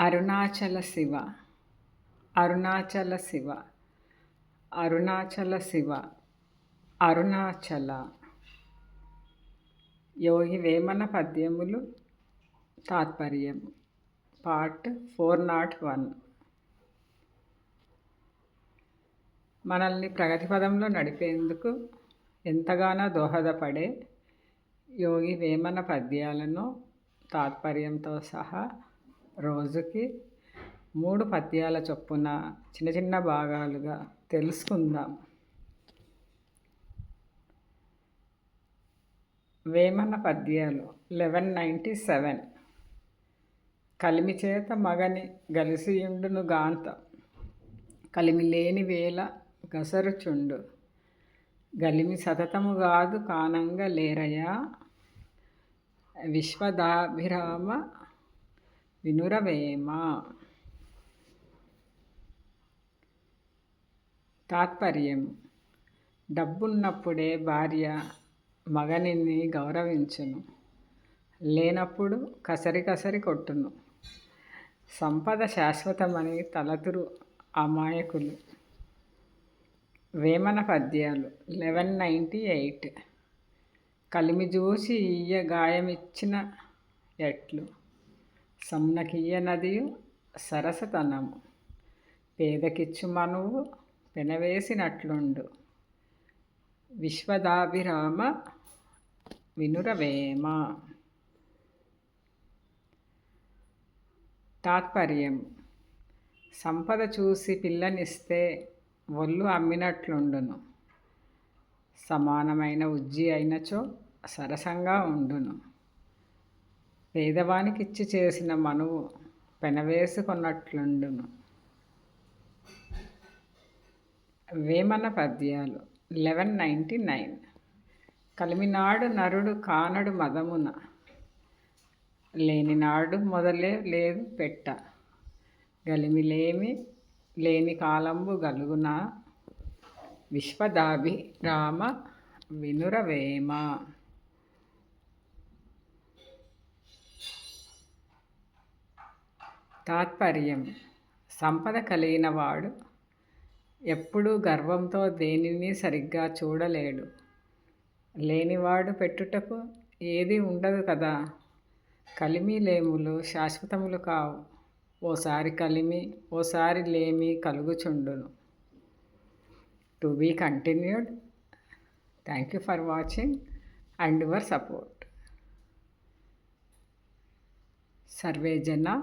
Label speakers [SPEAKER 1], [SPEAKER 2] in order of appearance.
[SPEAKER 1] అరుణాచల శివ. అరుణాచల శివ. అరుణాచల శివ. అరుణాచల. యోగి వేమన పద్యములు తాత్పర్యం part four not one. మనల్ని ప్రగతి పదంలో నడిపేందుకు ఎంతగానో దోహదపడే యోగి వేమన పద్యాలను తాత్పర్యంతో సహా రోజుకి మూడు పద్యాల చొప్పున చిన్న చిన్న భాగాలుగా తెలుసుకుందాం. వేమన పద్యాలు లెవెన్ నైంటీ సెవెన్ కలిమి చేత మగని గలిసియుండును గాంత. కలిమి లేని వేళ గసరుచుండు. గలిమి సతతము కాదు కానంగా లేరయా? విశ్వదాభిరామ వినురవేమ తాత్పర్యం. డబ్బున్నప్పుడే భార్య మగనిని గౌరవించును. లేనప్పుడు కసరి కసరి కొట్టును. సంపద శాశ్వతమని తలతురు అమాయకులు. వేమన పద్యాలు. Eleven ninety eight. కలిమి చూసి ఈయ గాయమిచ్చిన ఎట్లు. సమ్నకియ్య నదియు సరసతనము. పేదకిచ్చు మనువు పెనవేసినట్లుండు. విశ్వదాభిరామ వినురవేమ. తాత్పర్యం. సంపద చూసి పిల్లనిస్తే ఒళ్ళు అమ్మినట్లుండును. సమానమైన ఉజ్జి అయినచో సరసంగా ఉండును. పేదవానికిచ్చి చేసిన మనువు పెనవేసుకున్నట్లుండును. వేమన పద్యాలు లెవెన్ నైంటీ నైన్ కలిమినాడు నరుడు కానడు మదమున. లేనినాడు మొదలే లేదు పెట్ట. గలిమిలేమి లేని కాలంబు గలుగున? విశ్వదాభి రామ వినురవేమ. తాత్పర్యం. సంపద కలిగిన వాడు ఎప్పుడూ గర్వంతో దేనిని సరిగ్గా చూడలేడు. లేనివాడు పెట్టుటకు ఏది ఉండదు కదా. కలిమి లేములు శాశ్వతములు కావు. ఓసారి కలిమి ఓసారి లేమి కలుగుచుండును. To be continued. Thank you for watching and your support. Survey జన